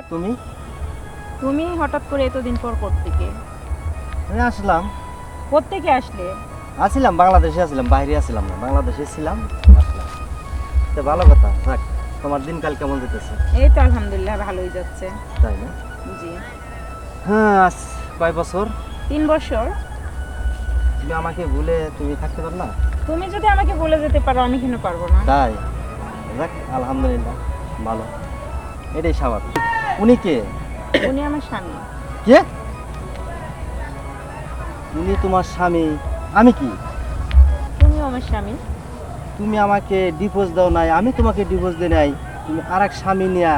তুমি? তুমি হঠাৎ করে এতদিন পর কোত্থেকে? আমি আসলাম। কোত্থেকে আসলে? আসছিলাম বাংলাদেশে আসছিলাম বাইরে আসছিলাম না। বাংলাদেশে ছিলাম আসলাম। তো ভালো কথা থাক তোমার দিনকাল কেমন যেতেছে? এই তো আলহামদুলিল্লাহ ভালোই যাচ্ছে। তাই না? জি। হ্যাঁ আস- কয় বছর? তিন বছর। তুমি আমাকে ভুলে তুমি থাকতে পারো না? তুমি যদি আমাকে বলে যেতে পারো আমি কেন পারব না? তাই। যাক আলহামদুলিল্লাহ ভালো। এটাই স্বাভাবিক। উনি কে? উনি আমার স্বামী। কে? উনি তোমার স্বামী। আমি কি? তুমিও আমার স্বামী। তুমি আমাকে ডিভোর্স দাও নাই আমি তোমাকে ডিভোর্স দিই নাই। তুমি আর এক স্বামী নিয়া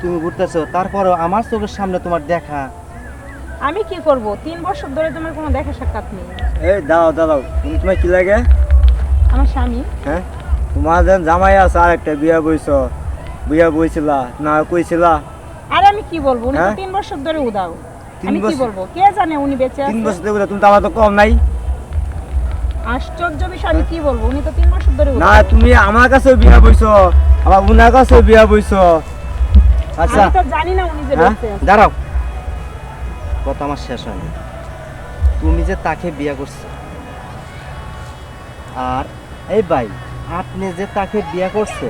তুমি ঘুরতেছো তারপরেও আমার চোখের সামনে তোমার দেখা। আমি কি করব? তিন বছর ধরে তোমার কোনো দেখা সাক্ষাৎ নেই। এই দাও দাও তুমি তোমার কি লাগে? আমার স্বামী। হ্যাঁ? তোমার যেন জামাই আছে আর একটা বিয়া বইছ। বিয়া বইছিলা না কইছিলা? আর আমি কি বলব? উনি তো হ্যাঁ? তিন বছর ধরে উদাও। আমি কি বলব? কে জানে উনি বেঁচে আছে? তিন বছর ধরে উদাও তুমি তো আমার তো কম নাই। আশ্চর্য বিষয় আমি কি বলব? উনি তো তিন বছর ধরে না তুমি আমার কাছে বিয়া বইছ আমার উনার কাছে বিয়া বইছ। আচ্ছা। আমি তো জানি না উনি যে হ্যাঁ? বেঁচে আছে। দাঁড়াও। কথা আমার শেষ হয়নি তুমি যে তাকে বিয়ে করছ আর এই ভাই আপনি যে তাকে বিয়ে করছে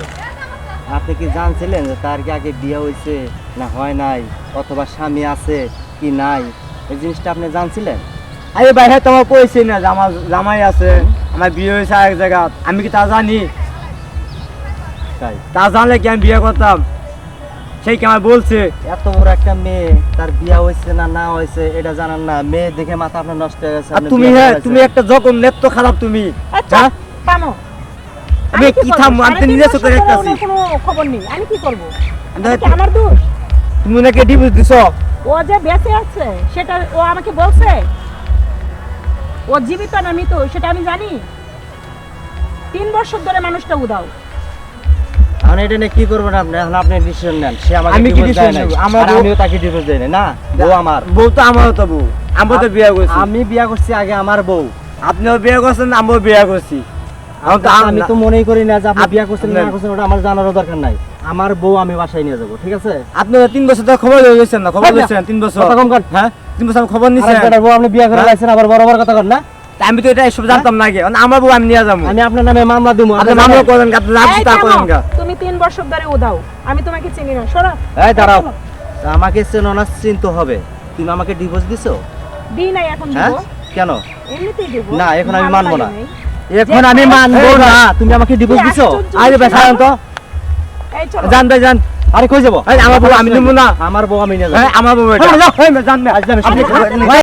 আপনি কি জানছিলেন যে তার কি আগে বিয়ে হয়েছে না হয় নাই? অথবা স্বামী আছে কি নাই? এই জিনিসটা আপনি জানছিলেন? আরে বাইরে তোমার কইছি না যে আমার জামাই আছে আমার বিয়ে হয়েছে আরেক জায়গা। আমি কি তা জানি? তাই। তা জানলে কি আমি বিয়ে করতাম? সেই কি আমার বলছে? এত বড় একটা মেয়ে তার বিয়ে হয়েছে না না হয়েছে এটা জানান না। মেয়ে দেখে মাথা আপনার নষ্ট হয়ে গেছে তুমি হ্যাঁ তুমি একটা যখন নেত্য খারাপ তুমি। আচ্ছা হ্যাঁ? আমি কি করব? থামবো? আমি তো সাড়ে তিন নিজে বছর চোখে দেখতাছি। কোনো খবর নেই। আমি কি করব? আমি কি আমার দোষ? তুমি নাকি ডিভোর্স দিছ? ও যে বেঁচে আছে সেটা ও আমাকে বলছে। ও জীবিত না মৃত সেটা আমি জানি। তিন বছর ধরে মানুষটা উদাও। এখন এটা নিয়ে কি করবেন আপনি? এখন আপনি ডিসিশন নেন। সে আমাকে আমি কি নাই। নেব? আমার আমিও তাকে ডিভোর্স দেই না বউ আমার। বউ তো আমারও তো বউ। আমরা তো বিয়ে করছি। আমি বিয়া করছি আগে আমার বউ। আপনিও বিয়ে করছেন আমিও বিয়ে করছি। আমি তো মনেই করি না যে আপনি বিয়া করছেন না করছেন ওটা আমার জানারও দরকার নাই। আমার বউ আমি বাসায় নিয়ে যাব ঠিক আছে? আপনি তো তিন বছর ধরে খবর হয়ে গেছেন না? খবর আচ্ছা। দিচ্ছেন তিন বছর? কথা কম কর। হ্যাঁ? তিন বছর খবর নিচ্ছেন আরেক বেটার বউ আপনি বিয়া করে হ্যাঁ? লাইছেন আবার বড় কথা কর না? আমি তো এটা এসব জানতাম না আগে। আমার বউ আমি নিয়ে যাব। আমি আপনার নামে মামলা দিব আপনি মামলা করেন আপনি লাভ তা করেন গা। তুমি তিন বছর ধরে উদাও আমি তোমাকে চিনি না সরা। এই দাঁড়াও। আমাকে চেনো না চিনতে হবে। তুমি আমাকে ডিভোর্স দিছো? দিই নাই এখন হ্যাঁ? দিব কেন? এমনিতেই দেব না, এখন আমি মানবো না। এখন আমি মানবো না। তুমি আমাকে ডিভোর্স দিছো? আরে। ছাড়েন তো এই চলো। জান ভাই জান আরে কই যাব? আমার বউ আমি নিবো না। আমার বউ আমি নিয়ে হ্যাঁ আমার বউ এটা। জান না আজ ভাই